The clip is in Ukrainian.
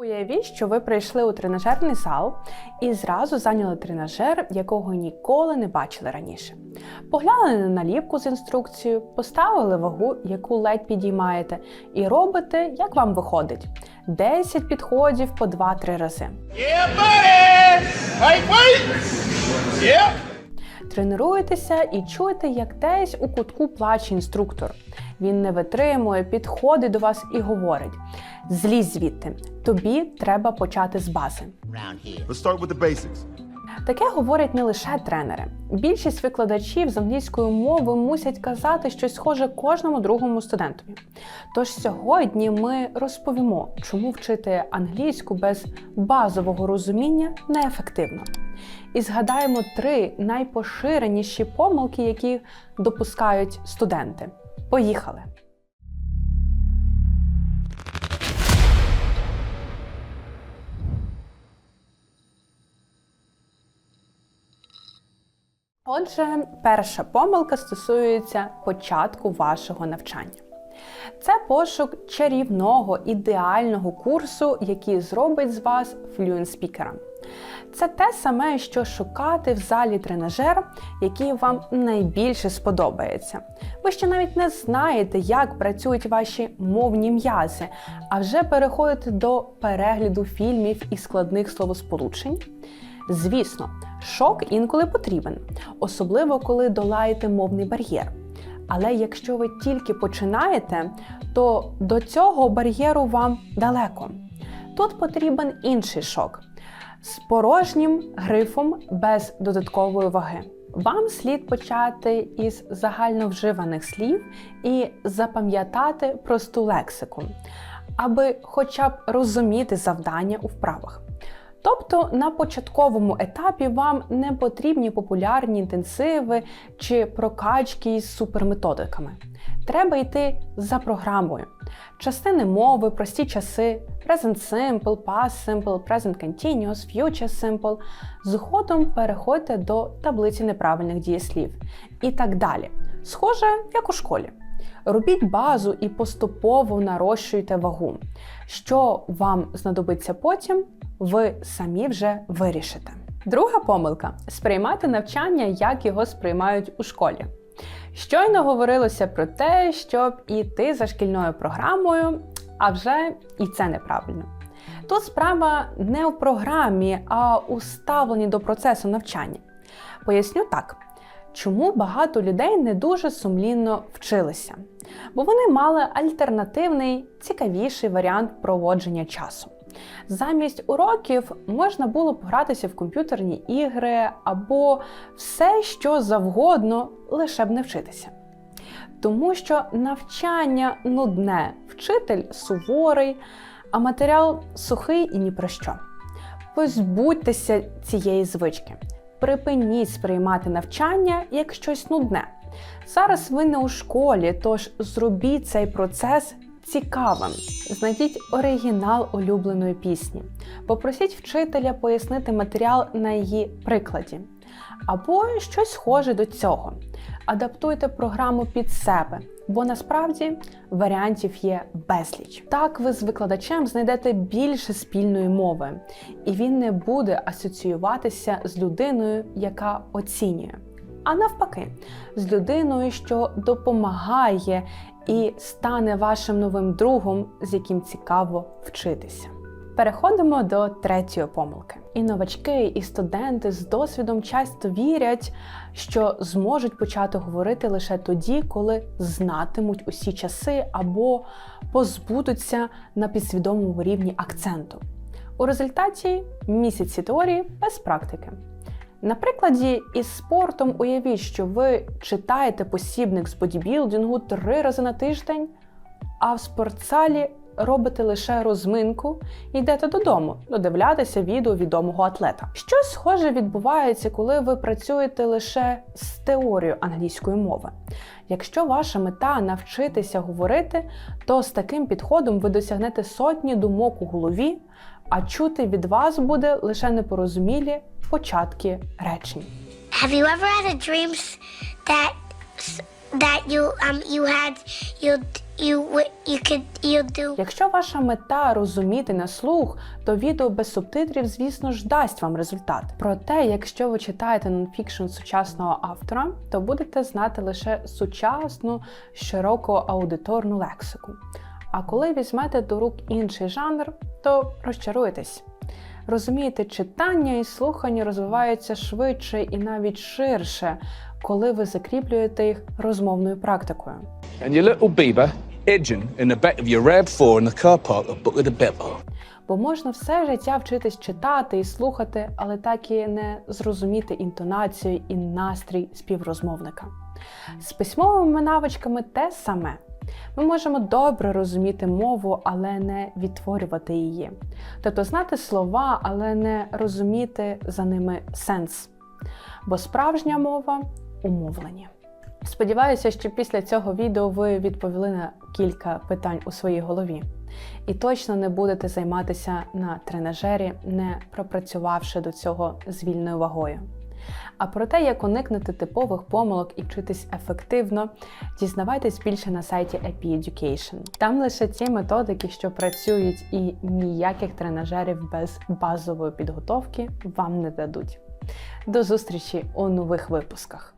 Уявіть, що ви прийшли у тренажерний зал і зразу зайняли тренажер, якого ніколи не бачили раніше. Поглянули на наліпку з інструкцією, поставили вагу, яку ледь підіймаєте, і робите, як вам виходить. 10 підходів по 2-3 рази. Yeah, Тренуєтеся і чуєте, як десь у кутку плаче інструктор. Він не витримує, підходить до вас і говорить: злізь звідти, тобі треба почати з бази. Let's start with the basics. Таке говорять не лише тренери. Більшість викладачів з англійської мови мусять казати щось схоже кожному другому студентові. Тож сьогодні ми розповімо, чому вчити англійську без базового розуміння неефективно. І згадаємо три найпоширеніші помилки, які допускають студенти. Поїхали! Отже, перша помилка стосується початку вашого навчання. Це пошук чарівного ідеального курсу, який зробить з вас флюент спікером. Це те саме, що шукати в залі тренажер, який вам найбільше сподобається. Ви ще навіть не знаєте, як працюють ваші мовні м'язи, а вже переходите до перегляду фільмів і складних словосполучень. Звісно, шок інколи потрібен, особливо коли долаєте мовний бар'єр. Але якщо ви тільки починаєте, то до цього бар'єру вам далеко. Тут потрібен інший шок з порожнім грифом без додаткової ваги. Вам слід почати із загальновживаних слів і запам'ятати просту лексику, аби хоча б розуміти завдання у вправах. Тобто на початковому етапі вам не потрібні популярні інтенсиви чи прокачки із суперметодиками. Треба йти за програмою. Частини мови, прості часи, present simple, past simple, present continuous, future simple. Згодом переходьте до таблиці неправильних дієслів і так далі. Схоже, як у школі. Робіть базу і поступово нарощуйте вагу. Що вам знадобиться потім, ви самі вже вирішите. Друга помилка сприймати навчання, як його сприймають у школі. Щойно говорилося про те, щоб іти за шкільною програмою, а вже і це неправильно. Тут справа не в програмі, а у ставленні до процесу навчання. Поясню так. Чому багато людей не дуже сумлінно вчилися? Бо вони мали альтернативний, цікавіший варіант проводження часу. Замість уроків можна було погратися в комп'ютерні ігри або все, що завгодно, лише б не вчитися. Тому що навчання нудне, вчитель суворий, а матеріал сухий і ні про що. Позбудьтеся цієї звички. Припиніть сприймати навчання як щось нудне. Зараз ви не у школі, тож зробіть цей процес цікавим. Знайдіть оригінал улюбленої пісні, попросіть вчителя пояснити матеріал на її прикладі. Або щось схоже до цього. Адаптуйте програму під себе, бо насправді варіантів є безліч. Так ви з викладачем знайдете більше спільної мови, і він не буде асоціюватися з людиною, яка оцінює. А навпаки, з людиною, що допомагає і стане вашим новим другом, з яким цікаво вчитися. Переходимо до третьої помилки. І новачки, і студенти з досвідом часто вірять, що зможуть почати говорити лише тоді, коли знатимуть усі часи або позбудуться на підсвідомому рівні акценту. У результаті місяці теорії без практики. На прикладі із спортом уявіть, що ви читаєте посібник з бодібілдингу три рази на тиждень, а в спортзалі робите лише розминку йдете додому додивлятися відео відомого атлета. Щось схоже відбувається, коли ви працюєте лише з теорією англійської мови. Якщо ваша мета навчитися говорити, то з таким підходом ви досягнете сотні думок у голові, а чути від вас буде лише непорозумілі початки речень. Have you ever had a dream that that you um you had you you you could you do Якщо ваша мета розуміти на слух, то відео без субтитрів, звісно ж, дасть вам результат. Проте, якщо ви читаєте нонфікшн сучасного автора, то будете знати лише сучасну широку аудиторну лексику. А коли візьмете до рук інший жанр, то розчаруєтесь. Розумієте, читання і слухання розвиваються швидше і навіть ширше, коли ви закріплюєте їх розмовною практикою. and your little Bieber edging in the back of your RAV4 in the car park of Book of the Bevel. Бо можна все життя вчитись читати і слухати, але так і не зрозуміти інтонацію і настрій співрозмовника. З письмовими навичками те саме. Ми можемо добре розуміти мову, але не відтворювати її. Тобто знати слова, але не розуміти за ними сенс. Бо справжня мова умовлення. Сподіваюся, що після цього відео ви відповіли на кілька питань у своїй голові. І точно не будете займатися на тренажері, не пропрацювавши до цього з вільною вагою. А про те, як уникнути типових помилок і вчитись ефективно, дізнавайтесь більше на сайті AP Education. Там лише ті методики, що працюють, і ніяких тренажерів без базової підготовки вам не дадуть. До зустрічі у нових випусках!